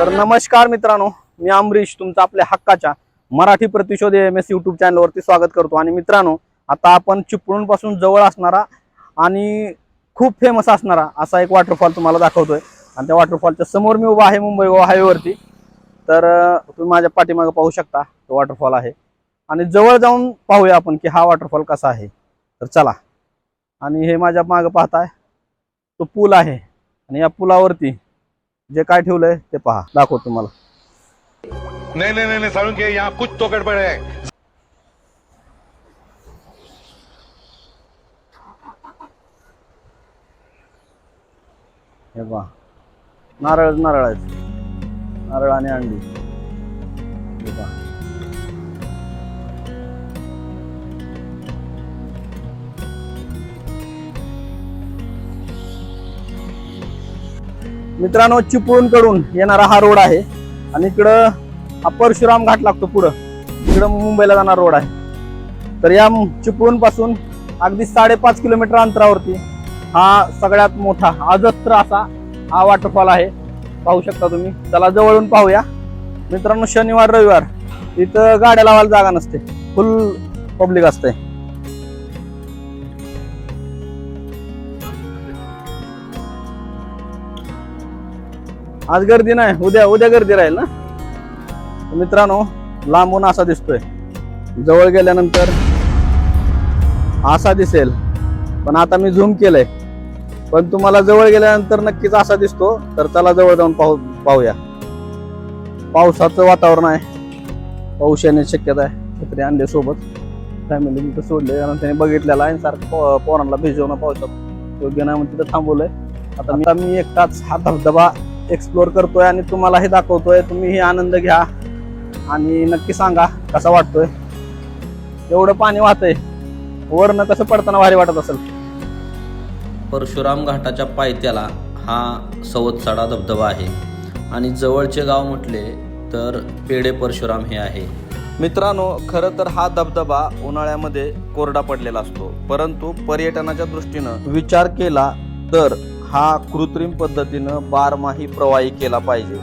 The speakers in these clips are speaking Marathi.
तर नमस्कार मित्रांनो मी अमरीश तुमचा आपल्या हक्काच्या मराठी प्रतिशोध एम एस यूट्यूब चॅनलवरती स्वागत करतो. आणि मित्रांनो आता आपण चिपळूणपासून जवळ असणारा आणि खूप फेमस असणारा असा एक वॉटरफॉल तुम्हाला दाखवतोय. आणि त्या वॉटरफॉलच्या समोर मी उभा आहे मुंबई हायवेवरती. तर तुम्ही माझ्या पाठीमागे पाहू शकता तो वॉटरफॉल आहे. आणि जवळ जाऊन पाहूया आपण की हा वॉटरफॉल कसा आहे. तर चला. आणि हे माझ्या मागं पाहताय तो पूल आहे. आणि या पुलावरती जे काय ठेवलंय ते पहा. दाखवतो तुम्हाला. नहीं नहीं नहीं सारुण के यहाँ कुछ तो गड़बड़ है हे पहा. नारळ नारळ आहेत. नारळ आणि अंडी. हे पहा. मित्रांनो चिपळूणकडून येणारा हा रोड आहे. आणि इकडं हा परशुराम घाट लागतो पुढं. इकडं मुंबईला जाणारा रोड आहे. तर या चिपळूणपासून अगदी साडेपाच किलोमीटर अंतरावरती हा सगळ्यात मोठा अजस्त्र असा हा वॉटरफॉल आहे. पाहू शकता तुम्ही. त्याला जवळून पाहूया. मित्रांनो शनिवार रविवार इथं गाड्या लावायला जागा नसते. फुल पब्लिक असते आज गर्दी नाही उद्या उद्या गर्दी राहील ना? मित्रांनो लांबून असा दिसतोय. जवळ गेल्यानंतर असा दिसेल. पण आता मी झूम केलंय. पण तुम्हाला जवळ गेल्यानंतर नक्कीच असा दिसतो. तर चला जवळ जाऊन पाहू पाहूया. पावसाचं वातावरण आहे. पाऊस येण्याची शक्यता आहे. छत्री आणले सोबत. फॅमिली तिथं सोडले. कारण त्याने बघितलेला आहे. सारखं पोरांना भिजवणं पावसात. योग्य नाही म्हणून तिथं थांबवलंय. आता मी आता मी एकटाच हा धबधबा एक्सप्लोर करतोय आणि तुम्हाला हे दाखवतोय. तुम्ही हे आनंद घ्या. आणि नक्की सांगा कसा वाटतोय? एवढं पाणी वाहतंय. वरनं कसं पडताना भारी वाटत असेल? परशुराम घाटाच्या पायथ्याला हा सवतसाडा धबधबा आहे. आणि जवळचे गाव म्हटले तर पेडे परशुराम हे आहे. मित्रांनो खरं तर हा धबधबा उन्हाळ्यामध्ये कोरडा पडलेला असतो. परंतु पर्यटनाच्या दृष्टीनं विचार केला तर हा कृत्रिम पद्धतीनं बारमाही प्रवाही केला पाहिजे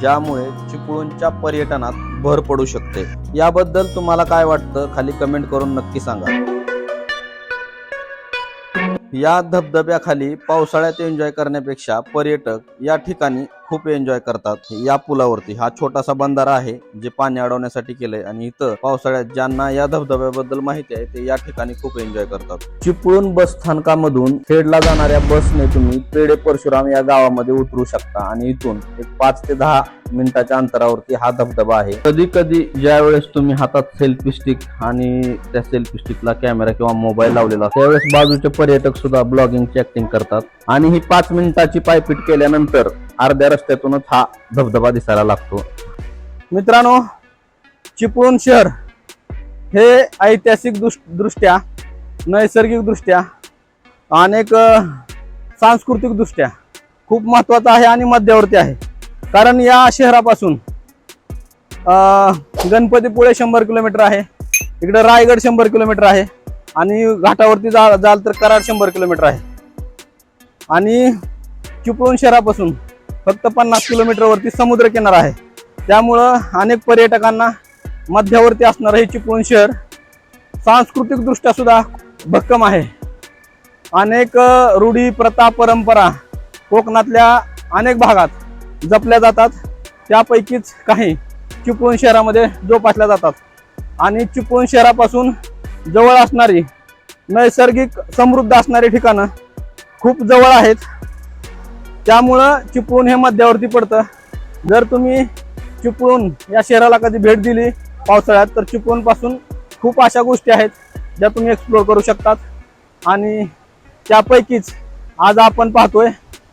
ज्यामुळे चिपळूणच्या पर्यटनात भर पडू शकते. याबद्दल तुम्हाला काय वाटतं खाली कमेंट करून नक्की सांगा. या धबधब्याखाली पावसाळ्यात एन्जॉय करण्यापेक्षा पर्यटक या ठिकाणी खूप एन्जॉय करतात. या पुलावरती हा छोटासा बंधारा आहे जे पाणी अडवण्यासाठी केलंय. आणि इथं पावसाळ्यात ज्यांना या धबधब्याबद्दल माहिती आहे ते या ठिकाणी खूप एन्जॉय करतात. चिपळूण बस स्थानकामधून खेडला जाणाऱ्या बसने तुम्ही पेडे परशुराम या गावामध्ये उतरू शकता. आणि इथून एक पाच ते दहा मिनिटाच्या अंतरावरती हा धबधबा आहे. कधी कधी ज्या वेळेस तुम्ही हातात सेल्फी स्टिक आणि त्या सेल्फी स्टिकला कॅमेरा किंवा मोबाईल लावलेला त्यावेळेस बाजूचे पर्यटक सुद्धा ब्लॉगिंगची ऍक्टिंग करतात. आणि ही पाच मिनिटाची पायपीट केल्यानंतर अर्ध्या रस्त्यातूनच हा धबधबा दिसायला लागतो. मित्रांनो चिपळूण शहर हे ऐतिहासिक दृष्ट्या नैसर्गिक दृष्ट्या अनेक सांस्कृतिक दृष्ट्या खूप महत्वाचं आहे आणि मध्यावरती आहे. कारण या शहरापासून अं, गणपतीपुळे शंभर किलोमीटर आहे इकडं रायगड शंभर किलोमीटर आहे आणि घाटावरती जा जाल तर कराड शंभर किलोमीटर आहे. आणि चिपळूण शहरापासून फक्त पन्नास किलोमीटरवरती समुद्र किनारा आहे. त्यामुळं अनेक पर्यटकांना मध्यावरती असणारं हे चिपळूण शहर सांस्कृतिकदृष्ट्या सुद्धा भक्कम आहे. अनेक रूढी प्रथा परंपरा कोकणातल्या अनेक भागात जपल्या जातात. त्यापैकीच काही चिपळूण शहरामध्ये जोपासल्या जातात. आणि चिपळूण शहरापासून जवळ असणारी नैसर्गिक समृद्ध असणारी ठिकाणं खूप जवळ आहेत. त्यामुळं चिपळूण हे मध्यावरती पडतं. जर तुम्ही चिपळूण या शहराला कधी भेट दिली पावसाळ्यात तर चिपळूणपासून खूप अशा गोष्टी आहेत ज्या तुम्ही एक्सप्लोअर करू शकतात. आणि त्यापैकीच आज आपण पाहतोय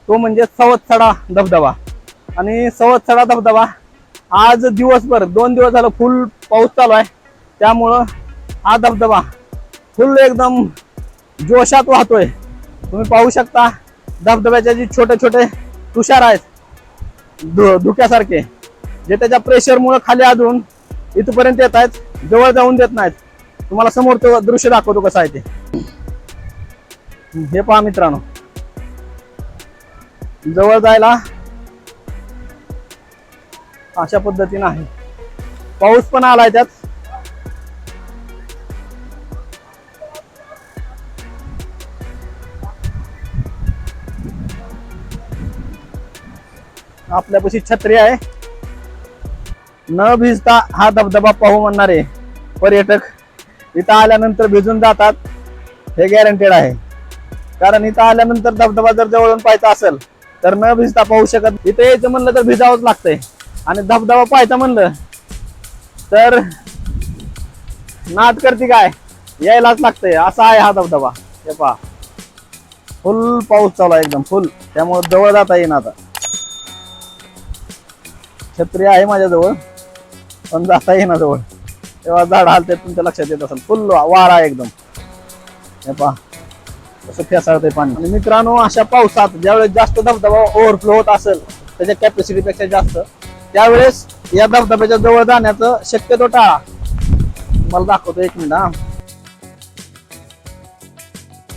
तो म्हणजे सवत्सडा धबधबा. आणि सवत्सडा धबधबा आज दिवसभर दोन दिवस झालं फुल पाऊस चालू आहे. त्यामुळं हा धबधबा फुल एकदम जोशात वाहतोय. तुम्ही पाहू शकता धबधब्याचे जे छोटे छोटे तुषार आहेत धुक्यासारखे जे त्याच्या प्रेशरमुळे खाली आदळून इथपर्यंत येत आहेत जवळ जाऊन देत नाहीत. तुम्हाला समोरचं दृश्य दाखवतो कसं आहे ते. हे पहा मित्रांनो. जवळ जायला अशा पद्धतीनं आहे. पाऊस पण आलाय त्यात. आपल्यापाशी छत्री आहे. न भिजता हा धबधबा पाहू म्हणणारे पर्यटक इथं आल्यानंतर भिजून जातात हे गॅरंटेड आहे. कारण इथं आल्यानंतर धबधबा जर जवळून पाहायचा असेल तर न भिजता पाहू शकत इथं यायचं म्हणलं तर भिजावंच लागतंय. आणि धबधबा पाहायचा म्हणलं तर नाद करते काय? यायलाच लागतंय. असा आहे हा धबधबा. हे पहा. फुल पाऊस चालू आहे एकदम फुल. त्यामुळे जवळ जाता येईन आता. छत्री आहे माझ्याजवळ पण जाता येईना जवळ. तेव्हा झाड हालते तुमच्या लक्षात येत असेल. फुल वारा एकदम. हे पहा तसं फेसाळतंय पाणी. आणि मित्रांनो अशा पावसात ज्यावेळेस जास्त धबधबा ओव्हरफ्लो होत असेल त्याच्या कॅपॅसिटी पेक्षा जास्त त्यावेळेस या धबधब्याच्या जवळ जाण्याचं शक्यतो टाळा. मला दाखवतो एक मिनिट हा.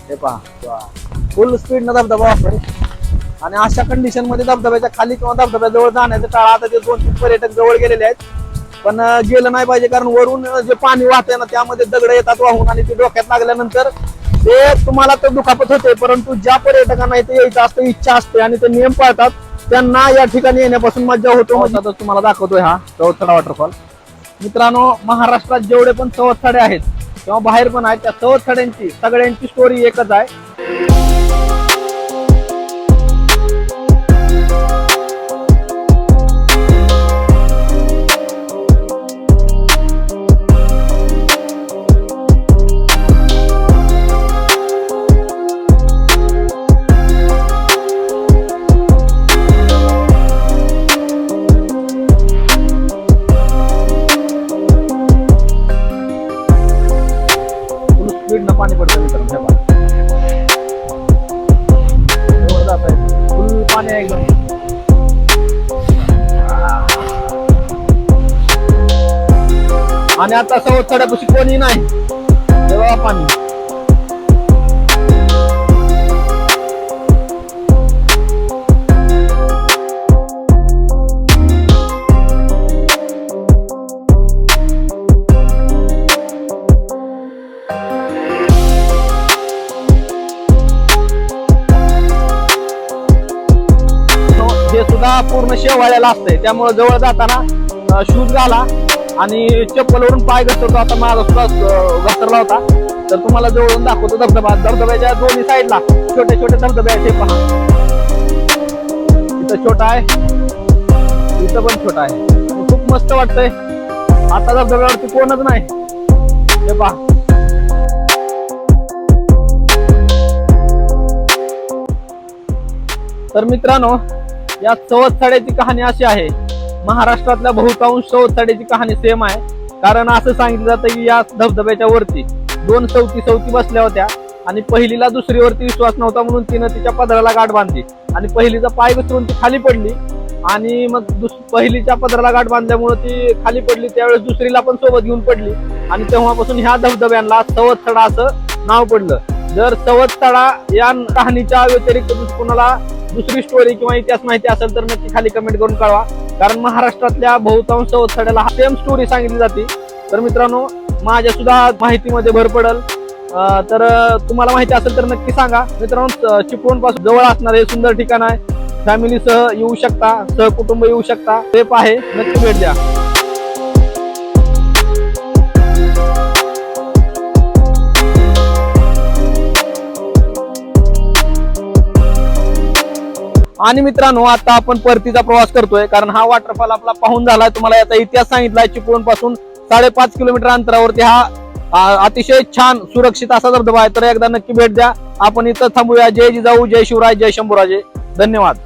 हे पहा फुल स्पीड न धबधबा वापर आणि अशा कंडिशनमध्ये धबधब्याच्या खाली किंवा धबधब्याजवळ जाण्याचं टाळा आता ते दोन तीन पर्यटक जवळ गेलेले आहेत. पण गेलं नाही पाहिजे कारण वरून जे पाणी वाहतंय ना त्यामध्ये दगड येतात वाहून आणि ते डोक्यात लागल्यानंतर ते तुम्हाला तर दुखापत होते परंतु ज्या पर्यटकांना इथे यायचं असतं इच्छा असते आणि ते नियम पाळतात त्यांना या ठिकाणी येण्यापासून मज्जा होतो. आता तुम्हाला दाखवतोय हा चौथडा वॉटरफॉल मित्रांनो महाराष्ट्रात जेवढे पण चौथडे आहेत किंवा बाहेर पण आहेत त्या चौथड्यांची सगळ्यांची स्टोरी एकच आहे. पाणी आहे एकदम आणि आता सवत चढ्यापाशी कोणी नाही. देवा पाणी. पूर्ण शेवाळ्याला असतंय. त्यामुळे जवळ जाताना शूज घाला आणि चप्पलवरून पाय घसरतो. आता माझा सुद्धा घसरला होता. तर तुम्हाला जवळून दाखवतो धबधबा. धबधब्याच्या दोन्ही साईडला छोटे छोटे धबधबे आहेत पहा. इथं छोटा आहे. इथं पण छोटा आहे. खूप मस्त वाटतंय. आता धबधब्यावरती कोणच नाही. हे पहा. तर मित्रांनो या चवथसाड्याची कहाणी अशी आहे. महाराष्ट्रातल्या बहुतांश चवथसाड्याची कहाणी सेम आहे. कारण असं सांगितलं जातं की या धबधब्याच्या वरती दोन चौथी चौथी बसल्या होत्या आणि पहिलीला दुसरीवरती विश्वास नव्हता म्हणून तिनं तिच्या पदराला गाठ बांधली. आणि पहिलीचा पाय घसरून ती खाली पडली आणि मग दुस पहिलीच्या पदराला गाठ बांधल्यामुळे ती खाली पडली. त्यावेळेस दुसरीला पण सोबत घेऊन पडली. आणि तेव्हापासून ह्या धबधब्यांना चवथसडा असं नाव पडलं. जर चवथसडा या कहाणीच्या व्यतिरिक्त कुणाला कोणाला दुसरी स्टोरी किंवा इतिहास माहिती असेल तर नक्की खाली कमेंट करून कळवा. कारण महाराष्ट्रातल्या बहुतांश चौथड्याला सेम स्टोरी सांगितली जाते. तर मित्रांनो माझ्या सुद्धा माहितीमध्ये भर पडल. तर तुम्हाला माहिती असेल तर नक्की सांगा. मित्रांनो चिपळूणपासून जवळ असणार हे सुंदर ठिकाण आहे. फॅमिली सह येऊ शकता सहकुटुंब येऊ शकता. सेफ आहे. नक्की भेट द्या. आणि मित्रांनो आता आपण परतीचा प्रवास करतोय कारण हा वॉटरफॉल आपला पाहून झालाय. तुम्हाला याचा इतिहास सांगितलाय चिपळूणपासून साडेपाच किलोमीटर अंतरावरती हा अतिशय छान सुरक्षित असा धबधबा आहे. तर एकदा नक्की भेट द्या. आपण इथं थांबूया. जय जिजाऊ जय शिवराय जय शंभूराजे. धन्यवाद.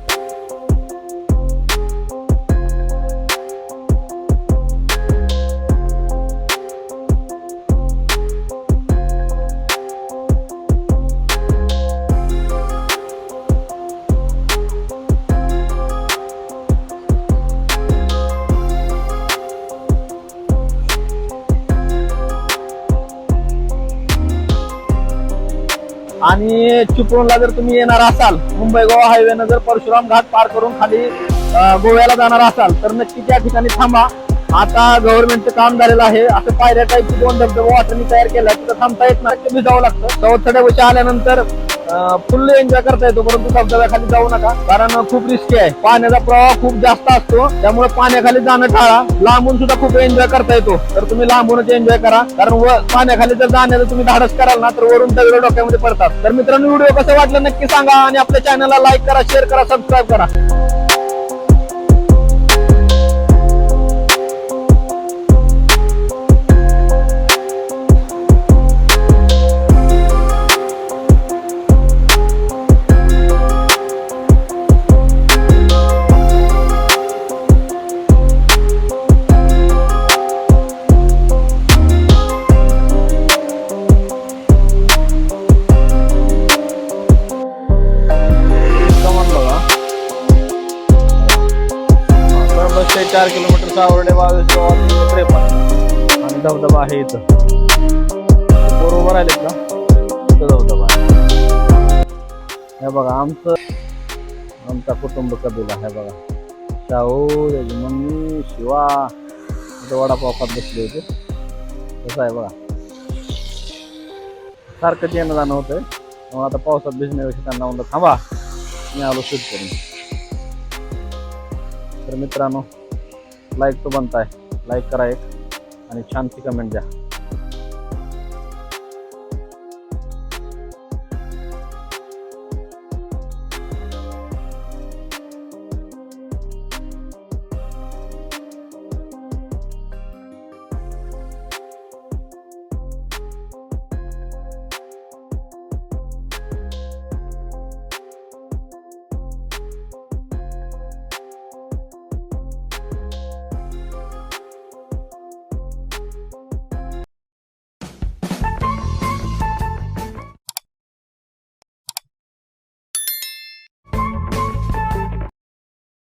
आणि चिपळूणला जर तुम्ही येणार असाल मुंबई गोवा हायवेनं जर परशुराम घाट पार करून खाली गोव्याला जाणार असाल तर नक्की त्या ठिकाणी थांबा. आता गव्हर्नमेंटचं काम झालेलं आहे. असं पायऱ्या टाईपची दोन धबधबे वाटणी तयार केला तिथं थांबता येत नाही. ते भिजावं लागतं. चौथड्यापाशी आल्यानंतर फुल एन्जॉय करता येतो परंतु धबधब्याखाली जाऊ नका कारण खूप रिस्की आहे. पाण्याचा प्रवाह खूप जास्त असतो त्यामुळे पाण्याखाली जाणं टाळा. लांबून सुद्धा खूप एन्जॉय करता येतो. तर तुम्ही लांबूनच एन्जॉय करा. कारण व पाण्याखाली जर जाण्याचं तुम्ही धाडस कराल ना तर वरून दगड डोक्यामध्ये पडतात. तर मित्रांनो व्हिडिओ कसं वाटलं नक्की सांगा आणि आपल्या चॅनलला लाईक करा शेअर करा सबस्क्राईब करा. धबधबा आहे इथं बरोबर आलेत का? इथं धबधबा आहे. हे बघा आमचं आमचा कुटुंब कबीला आहे बघा. शाहू त्याची मम्मी शिवा. इथं वडापाव बसले होते. कसं आहे बघा. सारखंच येणं जाणं होतंय. मग आता पावसात भिजण्याविषयी त्यांना म्हणलं थांबा मी आलो शूट करून तर मित्रांनो लाईक तो बनताय. लाईक करा एक. आणि छानशी कमेंट म्हणजे द्या